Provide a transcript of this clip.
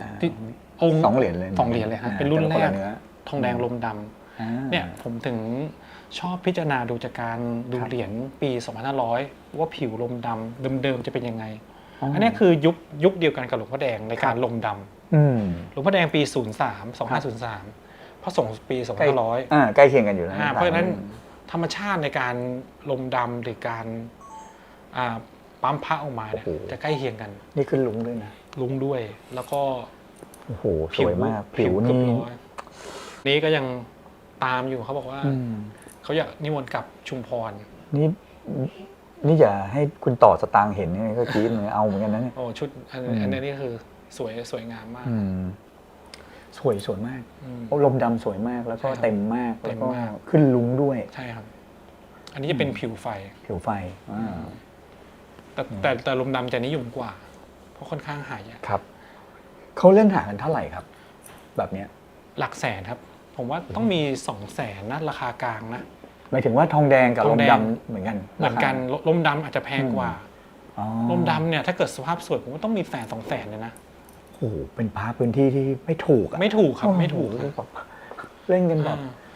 อ่าที่องค์สองเหรียญเลยสองเหรียญเลยฮะอ่าเป็นรุ่นแต่แรละกเนื้อทองแดงลมดำอ่าเนี่ยผมถึงชอบพิจารณาดูจากการดูครับเหรียญปี 2500 ว่าผิวลมดำเดิมๆจะเป็นยังไงอ๋ออัอันนี้คือยุคยุคเดียวกันกับหลวงพ่อแดงในการลมดำอืมหลวงพ่อแดงปี 03 2503พระสงฆ์ปีใกล้2500อ่าใกล้เคียงกันอยู่นะอ่าเพราะฉะนั้นธรรมชาติในการลมดำหรือการอ่า ปั๊มพระออกมาเนี่ยจะใกล้เคียงกัน นี่ขึ้นลุงด้วยนะลุงด้วย แล้วก็โอ้โหสวยมากผิวเกือบนี่ร้อยนี้ก็ยังตามอยู่เขาบอกว่า อืมเขาอยากนิมนต์กลับชุมพร นี่นี่อย่าให้คุณต่อสตางค์เห็นนี่ก็กรี๊ดเลยเอาเหมือนกันนะเนี่ย โอ้ชุดอันอืม อันนี้คือสวยสวยงามมากอืมสวยสวยมากอืมโอ้ลมดำสวยมากแล้วก็ใช่ครับเต็มมากเต็แล้วมก็มาก ขึ้นลุงด้วย ใช่ครับ อันนี้จะเป็นผิวไฟ ผิวไฟอ่า แต่แต่แต่ลมดำจะนิยมกว่า เพราะค่อนข้างหายากครับ เขาเล่นหากันเท่าไหร่ครับ แบบเนี้ยหลักแสนครับ ผมว่าต้องมีสองแสนนะราคากลางนะ หมายถึงว่าทองแดงกับทลองมแดง ดำเหมือนกันเหมือนกันราคาลมดำอาจจะแพงกว่า อ๋อลมดำเนี่ยถ้าเกิดสภาพสวยผมว่าต้องมีแสนสองแสนเลยนะ โอ้โหเป็นพาพื้นที่ที่ไม่ถูกอะไม่ถูกครับไม่ถูกโอ้คโหรับแบบเล่นกันแบบ อ่า